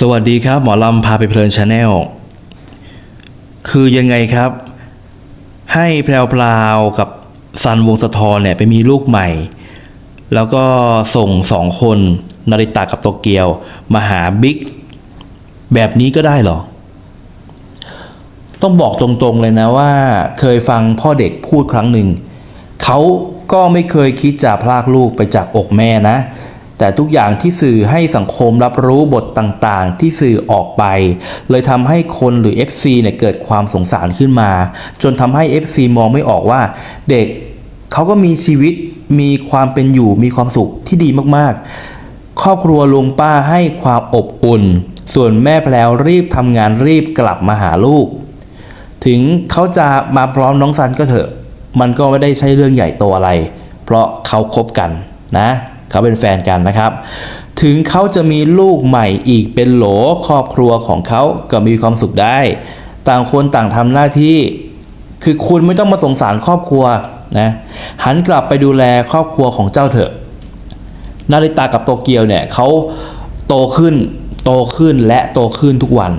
สวัสดีครับ หมอลำพาไปเพลินชาแนลคือยังไงครับ ให้แพรวพราวๆกับซันวงสะทอนเนี่ยไปมีลูกใหม่ แล้วก็ส่งสองคนนาริตะกับโตเกียว มาหาบิ๊กแบบนี้ก็ได้เหรอ ต้องบอกตรงๆเลยนะว่า เคยฟังพ่อเด็กพูดครั้งหนึ่ง เขาก็ไม่เคยคิดจะพลากลูกไปจากอกแม่นะ แต่ทุกอย่างที่สื่อให้สังคมรับรู้บทต่างๆ ที่สื่อออกไป เลยทำให้คนหรือ FC เนี่ยเกิดความสงสารขึ้นมา จนทำให้ FC มองไม่ออกว่า เด็กเขาก็มีชีวิตมีความเป็นอยู่มีความสุขที่ดีมากๆ ครอบครัวลุงป้าให้ความอบอุ่น ส่วนแม่แพลวรีบทำงานรีบกลับมาหาลูก ถึงเขาจะมาพร้อมน้องซันก็เถอะ มันก็ไม่ได้ใช่เรื่องใหญ่โตอะไร เพราะเขาคบกันนะ เขาเป็นแฟนกันนะครับ ถึงเขาจะมีลูกใหม่อีกเป็นโหลครอบครัวของเขาก็มีความสุขได้ ต่างคนต่างทำหน้าที่ คือคุณไม่ต้องมาสงสารครอบครัวนะหันกลับไปดูแลครอบครัวของเจ้าเถอะ นาริตากับโตเกียวเนี่ยเขาโตขึ้นโตขึ้นและโตขึ้นทุกวัน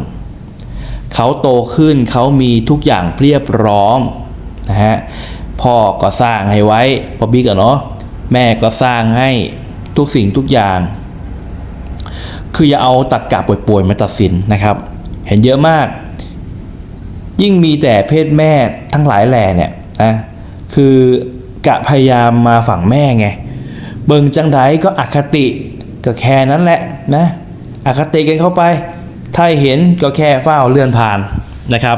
เขาโตขึ้นเขามีทุกอย่างเรียบพร้อมนะฮะพ่อก็สร้างให้ไว้พอบิ๊กอะเนาะ แม่ก็สร้างให้ทุกสิ่งทุกอย่าง คืออย่าเอาตักกะป่วยๆมาตัดสินนะครับ เห็นเยอะมาก ยิ่งมีแต่เพศแม่ทั้งหลายแหล่เนี่ยนะคือกะพยายามมาฝั่งแม่ไง เบิงจังไดก็อคติก็แค่นั้นแหละนะอคติกันเข้าไป ถ้าเห็นก็แค่เฝ้าเลื่อนผ่านนะครับ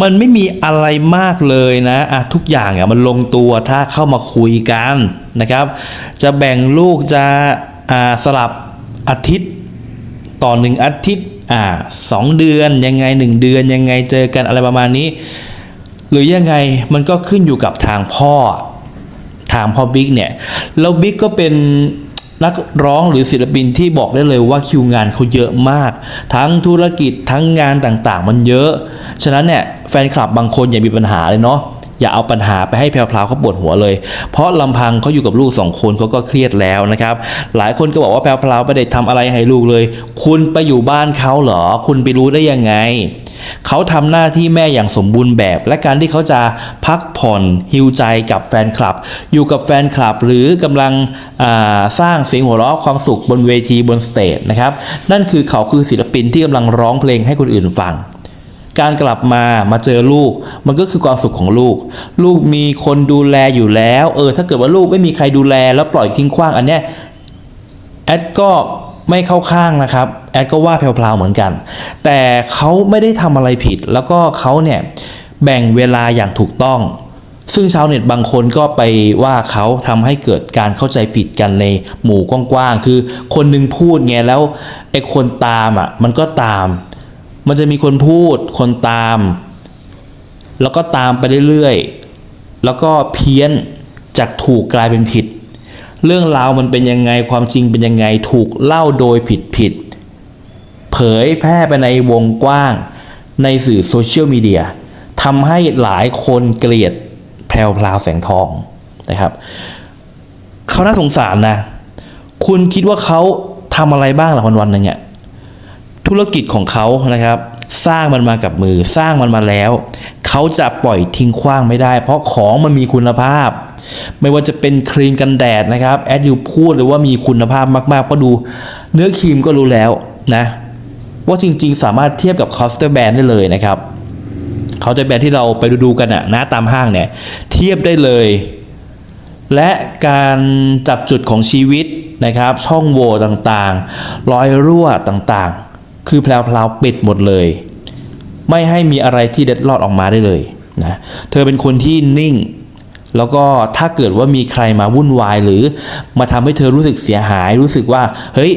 มันไม่มีอะไรมากเลยนะอะทุกอย่างอะมันลงตัวถ้าเข้ามาคุยกัน นะครับ จะแบ่งลูกจะสลับอาทิตย์ต่อหนึ่งอาทิตย์อ่าสองเดือนยังไงหนึ่งเดือนยังไงเจอกันอะไรประมาณนี้ หรือยังไงมันก็ขึ้นอยู่กับทางพ่อทางพ่อบิ๊กเนี่ยแล้วบิ๊กก็เป็นนักร้องหรือศิลปินที่บอกได้เลยว่าคิวงานเขาเยอะมาก ทั้งธุรกิจทั้งงานต่างๆ มันเยอะ ฉะนั้นเนี่ยแฟนคลับ บางคนอย่ามีปัญหาเลยเนาะ อย่าเอาปัญหาไปให้แพรวๆเขาปวดหัวเลย เพราะลำพังเขาอยู่กับลูกสองคนเขาก็เครียดแล้วนะครับ หลายคนก็บอกว่าแพรวๆไม่ได้ทำอะไรให้ลูกเลย คุณไปอยู่บ้านเขาเหรอ คุณไปรู้ได้ยังไงเขาทำหน้าที่แม่อย่างสมบูรณ์แบบ และการที่เขาจะพักผ่อนฮิวใจกับแฟนคลับ อยู่กับแฟนคลับ หรือกำลังสร้างเสียงหัวเราะความสุขบนเวทีบนสเตจนะครับ นั่นคือเขาคือศิลปินที่กำลังร้องเพลงให้คนอื่นฟัง การกลับมามาเจอลูก มันก็คือความสุขของลูก ลูกมีคนดูแลอยู่แล้ว เออ ถ้าเกิดว่าลูกไม่มีใครดูแลแล้วปล่อยทิ้งขว้างอันเนี้ยแอดก็ไม่เข้าข้างนะครับ แอดก็ว่าแพลวๆเหมือนกัน แต่เขาไม่ได้ทำอะไรผิด แล้วก็เขาเนี่ยแบ่งเวลาอย่างถูกต้อง ซึ่งชาวเน็ตบางคนก็ไปว่าเขาทำให้เกิดการเข้าใจผิดกันในหมู่กว้างๆ คือคนหนึงพูดไงแล้วไอ้คนตามอะมันก็ตาม มันจะมีคนพูดคนตาม แล้วก็ตามไปเรื่อยๆ แล้วก็เพี้ยนจากถูกกลายเป็นผิด เรื่องราวมันเป็นยังไงความจริงเป็นยังไงถูกเล่าโดยผิดผิด เผยแพร่ไปในวงกว้างในสื่อโซเชียลมีเดียทำให้หลายคนเกลียดแพรวพราวแสงทองนะครับเขาน่าสงสารนะ คุณคิดว่าเขาทำอะไรบ้างหรอวันวันๆหนึ่งอะ ธุรกิจของเขานะครับ สร้างมันมากับมือสร้างมันมาแล้ว เขาจะปล่อยทิ้งขว้างไม่ได้ เพราะของมันมีคุณภาพ ไม่ว่าจะเป็นครีมกันแดดนะครับแอดยูพูดเลยว่ามีคุณภาพมากๆเพราะดูเนื้อครีมก็รู้แล้วนะว่าจริงๆ สามารถเทียบกับคอสเตอร์แบรนด์ได้เลยนะครับเคาน์เตอร์แบรนด์ที่เราไปดูๆกันอะนะตามห้างเนี่ยเทียบได้เลย และการจับจุดของชีวิตนะครับ ช่องโหว่ต่างๆ รอยรั่วต่างๆ คือแพลวๆปิดหมดเลย ไม่ให้มีอะไรที่เด็ดลอดออกมาได้เลยนะเธอเป็นคนที่นิ่ง แล้วก็ถ้าเกิดว่ามีใครมาวุ่นวายหรือมาทำให้เธอรู้สึกเสียหาย รู้สึกว่า เฮ้ย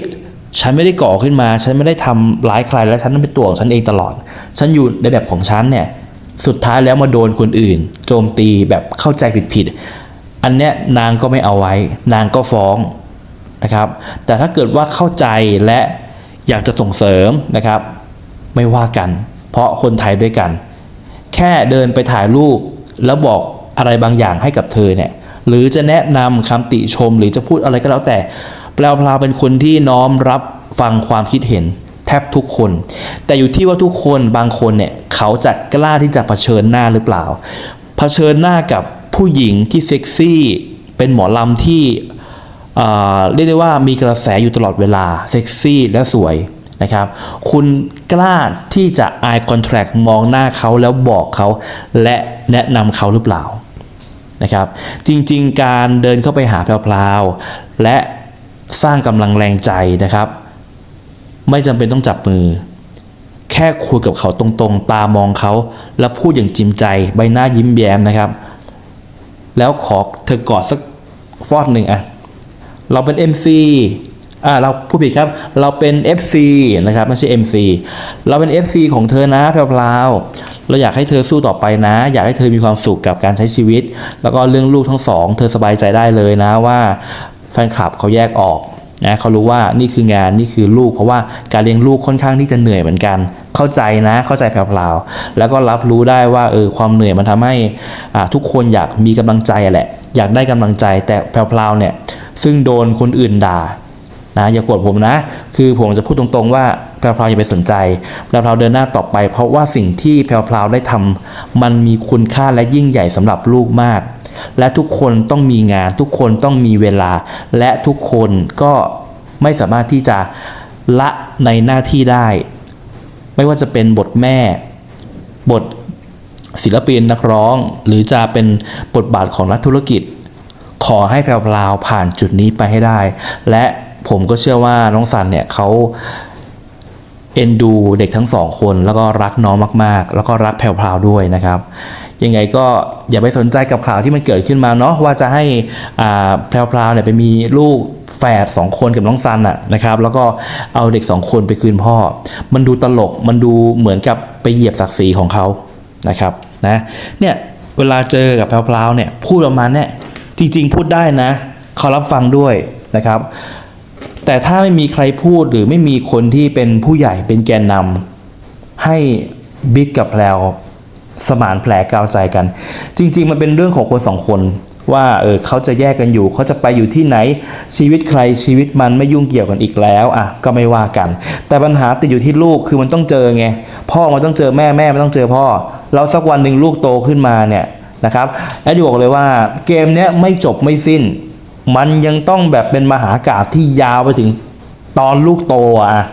ฉันไม่ได้ก่อขึ้นมา ฉันไม่ได้ทำร้ายใครและฉันเป็นตัวของฉันเองตลอด ฉันอยู่ในแบบของฉันเนี่ยสุดท้ายแล้วมาโดนคนอื่น โจมตีแบบเข้าใจผิดๆอันเนี้ยนางก็ไม่เอาไว้ นางก็ฟ้องนะครับ แต่ถ้าเกิดว่าเข้าใจและ อยากจะส่งเสริมนะครับ ไม่ว่ากัน เพราะคนไทยด้วยกัน แค่เดินไปถ่ายรูป แล้วบอกอะไรบางอย่างให้กับเธอเนี่ยหรือจะแนะนำคำติชมหรือจะพูดอะไรก็แล้วแต่แปลวๆเป็นคนที่น้อมรับฟังความคิดเห็นแทบทุกคน แต่อยู่ที่ว่าทุกคนบางคนเนี่ยเขาจะกล้าที่จะเผชิญหน้าหรือเปล่า เผชิญหน้ากับผู้หญิงที่เซ็กซี่ เป็นหมอลำที่ เรียกได้ว่ามีกระแสอยู่ตลอดเวลาเซ็กซี่และสวยนะครับคุณกล้าที่จะ eye contact มองหน้าเขาแล้วบอกเขาและแนะนำเขาหรือเปล่านะครับจริงๆ การเดินเข้าไปหาแพรวๆและสร้างกำลังแรงใจนะครับ ไม่จำเป็นต้องจับมือ แค่คุยกับเขาตรงๆ ตามองเขา แล้วพูดอย่างจริงใจใบหน้ายิ้มแย้มนะครับ แล้วขอเธอกอดสักฟอดหนึ่งอะ เราเป็น MC อ่าเราผู้ผิดครับ เราเป็น FC นะครับไม่ใช่ MC เราเป็น FC ของเธอนะแพรวเราอยากให้เธอสู้ต่อไปนะ อยากให้เธอมีความสุขกับการใช้ชีวิต แล้วก็เรื่องลูกทั้งสอง เธอสบายใจได้เลยนะว่าแฟนคลับเขาแยกออกนะเขารู้ว่านี่คืองานนี่คือลูก เพราะว่าการเลี้ยงลูกค่อนข้างที่จะเหนื่อยเหมือนกัน เข้าใจนะเข้าใจแพรวๆแล้วก็รับรู้ได้ว่าเออความเหนื่อยมันทำให้ทุกคนอยากมีกำลังใจแหละ อยากได้กำลังใจแต่แพรวๆเนี่ย ซึ่งโดนคนอื่นด่านะอย่าโกรธผมนะ คือผมจะพูดตรงๆว่าแพรวๆอย่าไปสนใจแพรวๆเดินหน้าต่อไป เพราะว่าสิ่งที่แพรวๆได้ทำมันมีคุณค่าและยิ่งใหญ่สำหรับลูกมาก และทุกคนต้องมีงานทุกคนต้องมีเวลา และทุกคนก็ไม่สามารถที่จะละในหน้าที่ได้ ไม่ว่าจะเป็นบทแม่ บทศิลปินนักร้อง หรือจะเป็นบทบาทของนักธุรกิจ ขอให้แพรวผ่านจุดนี้ไปให้ได้ และผมก็เชื่อว่าน้องสันเนี่ยเขาเอ็นดูเด็กทั้งสองคนแล้วก็รักน้องมากๆ แล้วก็รักแพรวด้วยนะครับ ยังไงก็อย่าไปสนใจกับข่าวที่มันเกิดขึ้นมาเนาะว่าจะให้แพรวเนี่ยไปมีลูกแฝดสองคนกับน้องซันอะนะครับแล้วก็เอาเด็กสองคนไปคืนพ่อ มันดูตลกมันดูเหมือนกับไปเหยียบศักดิ์ศรีของเขานะครับนะเนี่ยเวลาเจอกับแพรวเนี่ยพูดออกมาเนี่ย จริง ๆ พูดได้นะเขารับฟังด้วยนะครับ แต่ถ้าไม่มีใครพูดหรือไม่มีคนที่เป็นผู้ใหญ่เป็นแกนนำให้บิ๊กกับแพรวสมานแผลกาวใจกัน จริง ๆ มันเป็นเรื่องของคนสองคน ว่าเออเขาจะแยกกันอยู่ เขาจะไปอยู่ที่ไหนชีวิตใครชีวิตมันไม่ยุ่งเกี่ยวกันอีกแล้วอะก็ไม่ว่ากัน แต่ปัญหาติดอยู่ที่ลูกคือมันต้องเจอไงพ่อมันต้องเจอแม่แม่มันต้องเจอพ่อแล้วสักวันหนึ่งลูกโตขึ้นมาเนี่ย นะครับแอดดิบอกเลยว่าเกมเนี้ยไม่จบไม่สิ้น มันยังต้องแบบเป็นมหากาบที่ยาวไปถึงตอนลูกโตอะ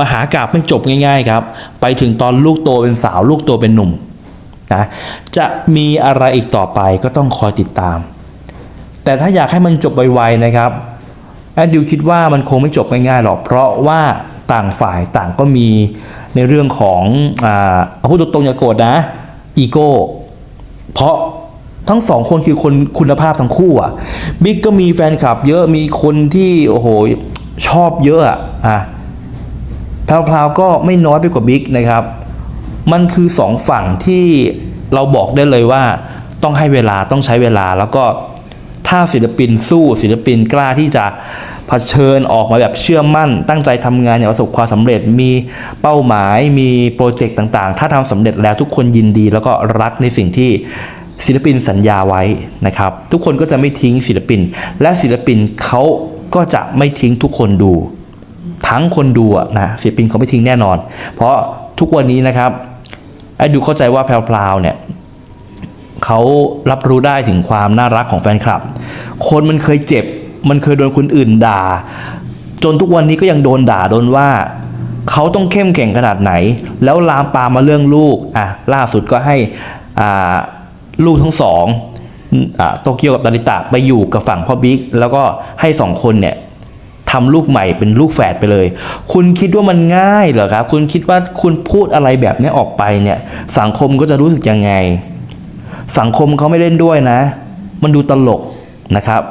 มหากาบไม่จบง่าย ๆ ครับ ไปถึงตอนลูกโตเป็นสาวลูกโตเป็นหนุ่มนะจะมีอะไรอีกต่อไปก็ต้องคอยติดตาม แต่ถ้าอยากให้มันจบไวๆนะครับแอดดิวคิดว่ามันคงไม่จบง่ายๆหรอก เพราะว่าต่างฝ่ายต่างก็มีในเรื่องของอ่าเอาพูดตรงๆอย่าโกรธนะอีโก้ เพราะทั้งสองคนคือคนคุณภาพทั้งคู่อะบิ๊กก็มีแฟนคลับ เยอะมีคนที่โอ้โหชอบเยอะอะอะแพรวๆก็ไม่น้อยไปกว่าบิ๊กนะครับ มันคือสองฝั่งที่เราบอกได้เลยว่าต้องให้เวลาต้องใช้เวลาแล้วก็ถ้าศิลปินสู้ศิลปินกล้าที่จะ เผชิญออกมาแบบเชื่อมั่น ตั้งใจทำงานอย่างประสบความสำเร็จมีเป้าหมายมีโปรเจกต์ต่างๆ ถ้าทำสำเร็จแล้วทุกคนยินดี แล้วก็รักในสิ่งที่ศิลปินสัญญาไว้นะครับ ทุกคนก็จะไม่ทิ้งศิลปิน และศิลปินเขาก็จะไม่ทิ้งทุกคนดู ทั้งคนดูนะศิลปินเขาไม่ทิ้งแน่นอน เพราะทุกวันนี้นะครับไอ้ดูเข้าใจว่าแพรวๆเนี่ยเขารับรู้ได้ถึงความน่ารักของแฟนคลับ คนมันเคยเจ็บ มันเคยโดนคนอื่นด่า จนทุกวันนี้ก็ยังโดนด่าโดนว่า เขาต้องเข้มแข็งขนาดไหน แล้วลามปามาเรื่องลูกอะล่าสุดก็ให้อ่าลูกทั้งสองอโตเกียวกับดาริตะไปอยู่กับฝั่งพ่อบิ๊กแล้วก็ให้สองคนเนี่ยทำลูกใหม่เป็นลูกแฝดไปเลย คุณคิดว่ามันง่ายเหรอครับ คุณคิดว่าคุณพูดอะไรแบบนี้ออกไปเนี่ยสังคมก็จะรู้สึกยังไง สังคมเขาไม่เล่นด้วยนะ มันดูตลกนะครับ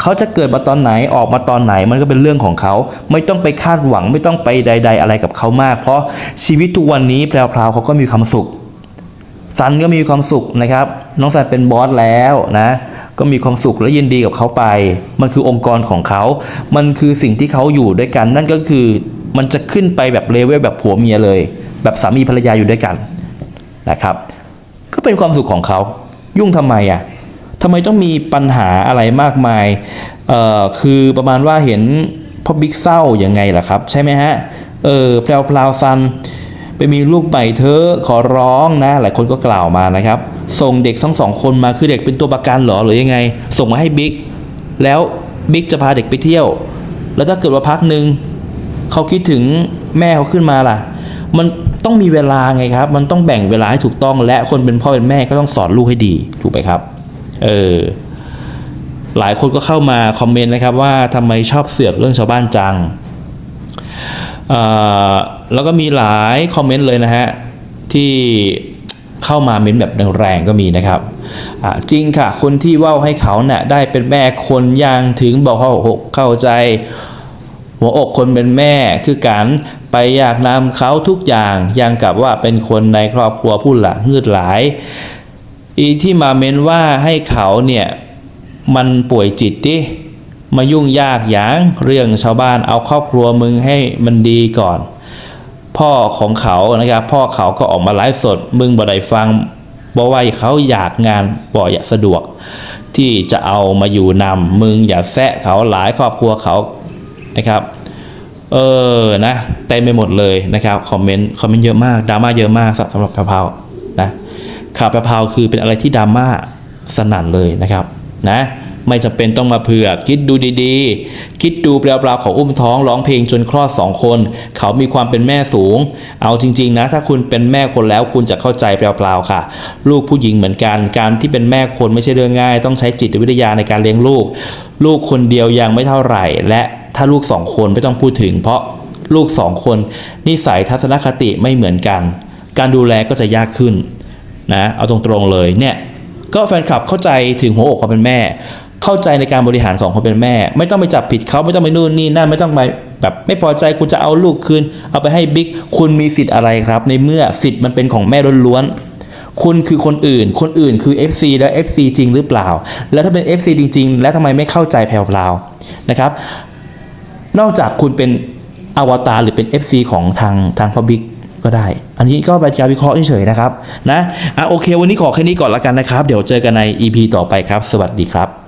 เขาจะเกิดมาตอนไหนออกมาตอนไหนมันก็เป็นเรื่องของเขา ไม่ต้องไปคาดหวังไม่ต้องไปใด ๆ อะไรกับเขามาก เพราะชีวิตทุกวันนี้แพรวๆเขาก็มีความสุขซันก็มีความสุขนะครับ น้องซันเป็นบอสแล้วนะก็มีความสุขและยินดีกับเขาไป มันคือองค์กรของเขา มันคือสิ่งที่เขาอยู่ด้วยกัน นั่นก็คือมันจะขึ้นไปแบบเลเวลแบบผัวเมียเลย แบบสามีภรรยาอยู่ด้วยกันนะครับ ก็เป็นความสุขของเขา ยุ่งทำไมอะ ทำไมต้องมีปัญหาอะไรมากมายเอ่อคือประมาณว่าเห็นพ่อบิ๊กเศร้าอย่างไงล่ะครับ ใช่ไหมฮะเออแพรวพราวซันไปมีลูกใหม่เธอขอร้องนะ หลายคนก็กล่าวมานะครับ ส่งเด็กทั้งสองคนมาคือเด็กเป็นตัวประกันเหรอหรือยังไง ส่งมาให้บิ๊กแล้วบิ๊กจะพาเด็กไปเที่ยว แล้วถ้าเกิดว่าพักหนึ่งเขาคิดถึงแม่เขาขึ้นมาล่ะ มันต้องมีเวลาไงครับ มันต้องแบ่งเวลาให้ถูกต้องและคนเป็นพ่อเป็นแม่ก็ต้องสอนลูกให้ดี ถูกไหมครับ เออหลายคนก็เข้ามาคอมเมนต์นะครับว่าทำไมชอบเสือกเรื่องชาวบ้านจังออแล้วก็มีหลายคอมเมนต์เลยนะฮะ ที่เข้ามาเม้นแบบแรงๆก็มีนะครับจริงค่ะ คนที่เว่าให้เขาเนะ่ะได้เป็นแม่คนย่างถึงบอกเขาเข้าใจ หัวอกคนเป็นแม่คือการไปอยากนำเขาทุกอย่างย่างกับว่าเป็นคนในครอบครัวพูดละหืดหลาย อีที่มาเม้นว่าให้เขาเนี่ยมันป่วยจิตดิมายุ่งยากอย่างเรื่องชาวบ้านเอาครอบครัวมึงให้มันดีก่อน พ่อของเขานะครับพ่อเขาก็ออกมาไลฟ์สด มึงบ่ได้ฟังบอกว่าเขาอยากงานบ่อยากสะดวก ที่จะเอามาอยู่นำมึงอย่าแซะเขาหลายครอบครัวเขานะครับเออนะเต็มไปหมดเลยนะครับคอมเมนต์คอมเมนต์เยอะมากดราม่าเยอะมากสำหรับแพรวๆนะ ข่าวแพรวคือเป็นอะไรที่ดราม่าสนั่นเลยนะครับนะไม่จำเป็นต้องมาเผือกคิดดูดีๆ คิดดูแปลวๆของอุ้มท้องร้องเพลงจนคลอดสองคน เขามีความเป็นแม่สูง เอาจริง ๆ นะ ถ้าคุณเป็นแม่คนแล้วคุณจะเข้าใจแปลวๆค่ะ ลูกผู้หญิงเหมือนกัน การที่เป็นแม่คนไม่ใช่เรื่องง่าย ต้องใช้จิตวิทยาในการเลี้ยงลูก ลูกคนเดียวยังไม่เท่าไหร่ และถ้าลูกสองคนไม่ต้องพูดถึง เพราะลูกสองคนนิสัยทัศนคติไม่เหมือนกัน การดูแลก็จะยากขึ้น นะเอาตรงๆเลยเนี่ยก็แฟนคลับเข้าใจถึงหัวอกความเป็นแม่ เข้าใจในการบริหารของคนเป็นแม่ ไม่ต้องไปจับผิดเขาไม่ต้องไปนู่นนี่นั่นไม่ต้องไปแบบไม่พอใจคุณจะเอาลูกคืน เอาไปให้บิ๊กคุณมีสิทธิ์อะไรครับ ในเมื่อสิทธิ์มันเป็นของแม่ล้วนๆคุณคือคนอื่น คนอื่นคือ FC และ FC จริงหรือเปล่า แล้วถ้าเป็น FC จริง ๆ แล้วทำไมไม่เข้าใจแผ่วๆนะครับ นอกจากคุณเป็นอวตารหรือเป็น FC ของทางทางพบิ๊ก ก็ได้ อันนี้ก็เป็นการวิเคราะห์เฉยๆนะครับนะอะโอเค วันนี้ขอแค่นี้ก่อนละกันนะครับ เดี๋ยวเจอกันใน EP ต่อไปครับ สวัสดีครับ